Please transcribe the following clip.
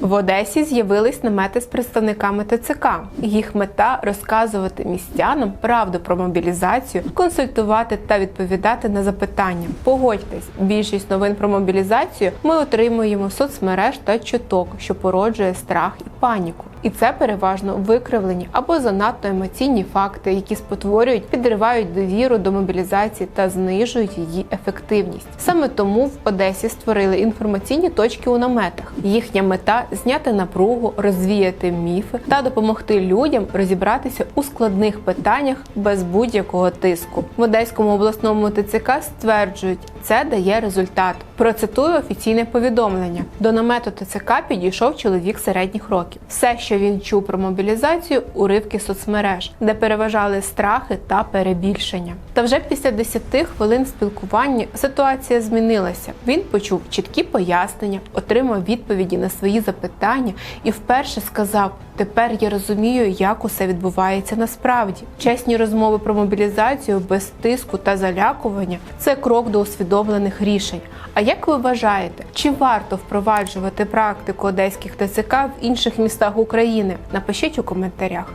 В Одесі з'явились намети з представниками ТЦК. Їх мета розказувати містянам правду про мобілізацію, консультувати та відповідати на запитання. Погодьтесь, більшість новин про мобілізацію ми отримуємо в соцмереж та чуток, що породжує страх і паніку. І це переважно викривлені або занадто емоційні факти, які спотворюють, підривають довіру до мобілізації та знижують її ефективність. Саме тому в Одесі створили інформаційні точки у наметах. Їхня мета зняти напругу, розвіяти міфи та допомогти людям розібратися у складних питаннях без будь-якого тиску. В Одеському обласному ТЦК стверджують, це дає результат. Процитую офіційне повідомлення. До намету ТЦК підійшов чоловік середніх років. Все, що він чув про мобілізацію, уривки соцмереж, де переважали страхи та перебільшення. Та вже після 10 хвилин спілкування ситуація змінилася. Він почув чіткі пояснення, отримав відповіді на свої запитання і вперше сказав: Тепер я розумію, як усе відбувається насправді. Чесні розмови про мобілізацію без тиску та залякування це крок до усвідомлених рішень. А як ви вважаєте, чи варто впроваджувати практику одеських ТЦК в інших містах України? Напишіть у коментарях.